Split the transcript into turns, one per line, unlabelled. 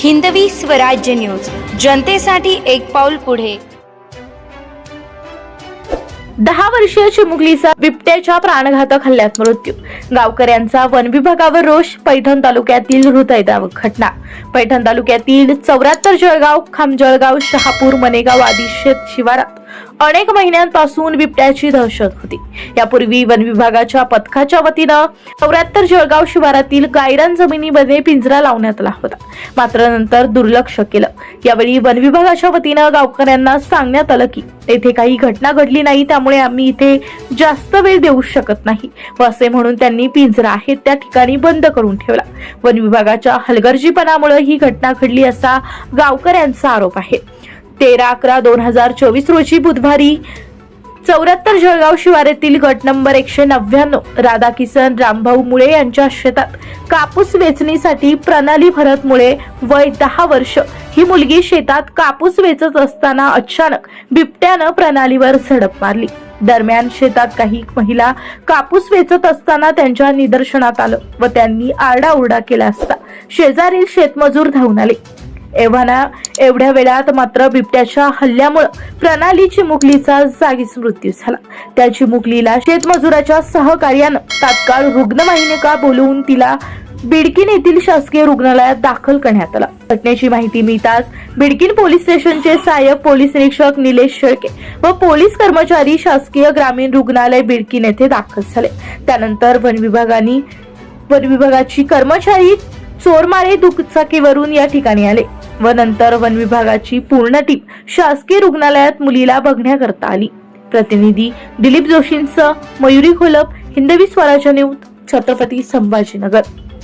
Hindavi Swarajya news. जनतेसाठी एक पाऊल पुढे.
दहा वर्षीय चिमुकलीचा बिबट्याच्या प्राणघातक हल्ल्यात मृत्यू. गावकऱ्यांचा वन विभागावर रोष पैठण तालुक्यातील हृदयदावक घटना. पैठण तालुक्यातील चौऱ्याहत्तर जळगाव खामजळगाव शहापूर मनेगाव आदी शेत शिवारात अनेक महिन्यांपासून बिबट्याची दहशत होती. यापूर्वी वन विभागाच्या पथकाच्या वतीनं चौऱ्याहत्तर जळगाव शिवारातील गायरान जमिनीमध्ये पिंजरा लावण्यात आला होता. मात्र नंतर दुर्लक्ष केलं. यावेळी वन विभागाच्या वतीनं गावकऱ्यांना सांगण्यात आलं की येथे काही घटना घडली नाही त्यामुळे आम्ही इथे जास्त वेळ देऊ शकत नाही. व असे म्हणून त्यांनी पिंजरा आहे त्या ठिकाणी बंद करून ठेवला. वन विभागाच्या हलगर्जीपणामुळे ही घटना घडली असा गावकऱ्यांचा आरोप आहे. तेरा अकरा दोन हजार चोवीस रोजी बुधवारी चौऱ्याहत्तर जळगाव शिवारातील गट नंबर एकशे नव्याण्णव राधाकिसन रामभाऊ मुळे यांच्या शेतात कापूस वेचणीसाठी प्रणाली भरत मुळे वय दहा वर्ष. ही मुलगी शेतात कापूस वेचत असताना अचानक बिबट्यानं प्रणालीवर झडप मारली. दरम्यान शेतात काही महिला कापूस वेचत असताना त्यांच्या निदर्शनात आलं व त्यांनी आरडाओरडा केला असता. शेजारील शेतमजूर धावून आले. एव्हाना एवढ्या वेळात मात्र बिबट्याच्या हल्ल्यामुळं प्रणाली चिमुकलीचा जागीच मृत्यू झाला. त्या चिमुकलीला शेतमजुराच्या सहकार्यानं तात्काळ रुग्णवाहिनिका बोलवून तिला बिडकीन येथील शासकीय रुग्णालयात दाखल करण्यात आला. घटनेची माहिती मिळताच बिडकीन पोलीस स्टेशनचे सहाय्यक पोलीस निरीक्षक निलेश शेळके व पोलीस कर्मचारी शासकीय ग्रामीण रुग्णालय बिडकीन येथे दाखल झाले. त्यानंतर वन विभागाने वन विभागाची कर्मचारी चोरमारे दुचाकीवरून या ठिकाणी आले. व नंतर वन विभागाची पूर्ण टीम शासकीय रुग्णालयात मुलीला बघण्याकरता आली. प्रतिनिधी दिलीप जोशींसह मयुरी खोलप हिंदवी स्वराज्य न्यूज छत्रपती संभाजीनगर.